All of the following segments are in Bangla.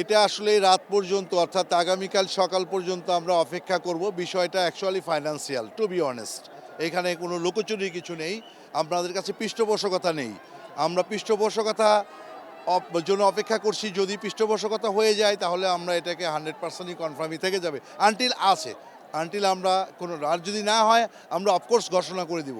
এটা আসলে রাত পর্যন্ত, অর্থাৎ আগামীকাল সকাল পর্যন্ত আমরা অপেক্ষা করব। বিষয়টা actually financial to be honest এখানে কোনো লুকোচুরি কিছু নেই। আপনাদের কাছে পৃষ্ঠপোষকতা নেই। আমরা পৃষ্ঠপোষকতা জন্য অপেক্ষা করছি। যদি পৃষ্ঠপোষকতা হয়ে যায়, তাহলে আমরা এটাকে হান্ড্রেড পার্সেন্টই কনফার্মই থেকে যাবে। আনটিল আছে। আনটিল আমরা কোনো, আর যদি না হয়, আমরা অফকোর্স ঘোষণা করে দিব।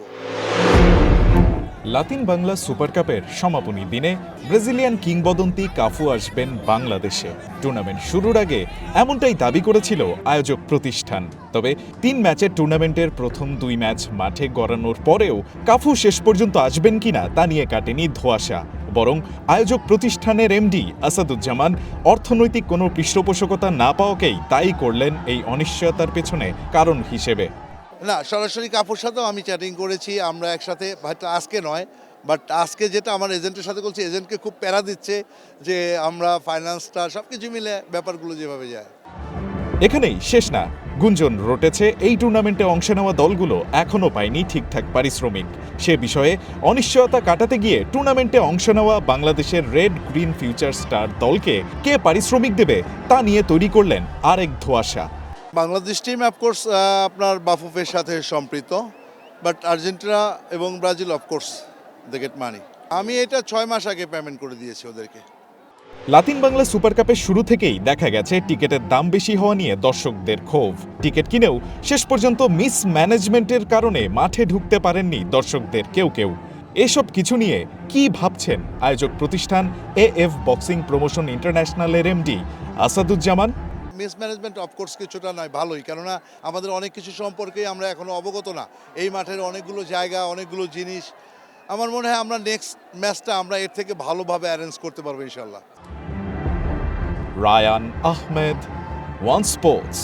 লাতিন বাংলা সুপার কাপের সমাপনী দিনে ব্রাজিলিয়ান কিংবদন্তি কাফু আসবেন বাংলাদেশে। টুর্নামেন্ট শুরুর আগে এমনটাই দাবি করেছিল আয়োজক প্রতিষ্ঠান। তবে তিন ম্যাচের টুর্নামেন্টের প্রথম দুই ম্যাচ মাঠে গড়ানোর পরেও কাফু শেষ পর্যন্ত আসবেন কিনা তা নিয়ে কাটেনি ধোয়াশা। বরং আয়োজক প্রতিষ্ঠানের এমডি আসাদুজ্জামান অর্থনৈতিক কোনো পৃষ্ঠপোষকতা না পাওয়াকেই তাই করলেন এই অনিশ্চয়তার পেছনে কারণ হিসেবে। না, সরাসরি কাপুর সাথেও আমি চ্যাটিং করেছি, আমরা একসাথে হয়তো আজকে নয় বাট আজকে যেটা আমার এজেন্টের সাথে বলছি এজেন্টকে খুব প্যারা দিচ্ছে যে আমরা ফাইন্যান্সটা সব কিছু মিলে ব্যাপারগুলো যেভাবে যায়। এখানেই শেষ না। গুঞ্জন রটেছে, এই টুর্নামেন্টে অংশ নেওয়া দলগুলো এখনও পায়নি ঠিকঠাক পারিশ্রমিক। সে বিষয়ে অনিশ্চয়তা কাটাতে গিয়ে টুর্নামেন্টে অংশ নেওয়া বাংলাদেশের রেড গ্রিন ফিউচার স্টার দলকে কে পারিশ্রমিক দেবে তা নিয়ে তৈরি করলেন আরেক ধোয়াশা। বাংলাদেশ টিম অফকোর্স আপনার বাফুফের সাথে সম্পৃক্ত বাট আর্জেন্টিনা এবং Brazil of course they get money আমি এটা ছয় মাস আগে পেমেন্ট করে দিয়েছি ওদেরকে। লাতিন বাংলা সুপার কাপের শুরু থেকেই দেখা গেছে টিকেটের দাম বেশি হওয়া নিয়ে দর্শকদের ক্ষোভ। টিকিট কিনেও শেষ পর্যন্ত মিস ম্যানেজমেন্টের কারণে মাঠে ঢুকতে পারেননি দর্শকদের কেউ কেউ। এসব কিছু নিয়ে কি ভাবছেন আয়োজক প্রতিষ্ঠান A F boxing promotion ইন্টারন্যাশনালের MD Asaduzzaman? Mismanagement of course কিছুটা নয়, ভালোই। কেননা, আমাদের অনেক কিছু সম্পর্কেই আমরা এখনও অবগত না। এই মাঠের অনেকগুলো জায়গা, অনেকগুলো জিনিস। আমার মনে হয় আমরা নেক্সট ম্যাচটা আমরা এর থেকে ভালোভাবে অ্যারেঞ্জ করতে পারব ইনশাল্লাহ রায়ান আহমেদ, ওয়ান স্পোর্টস।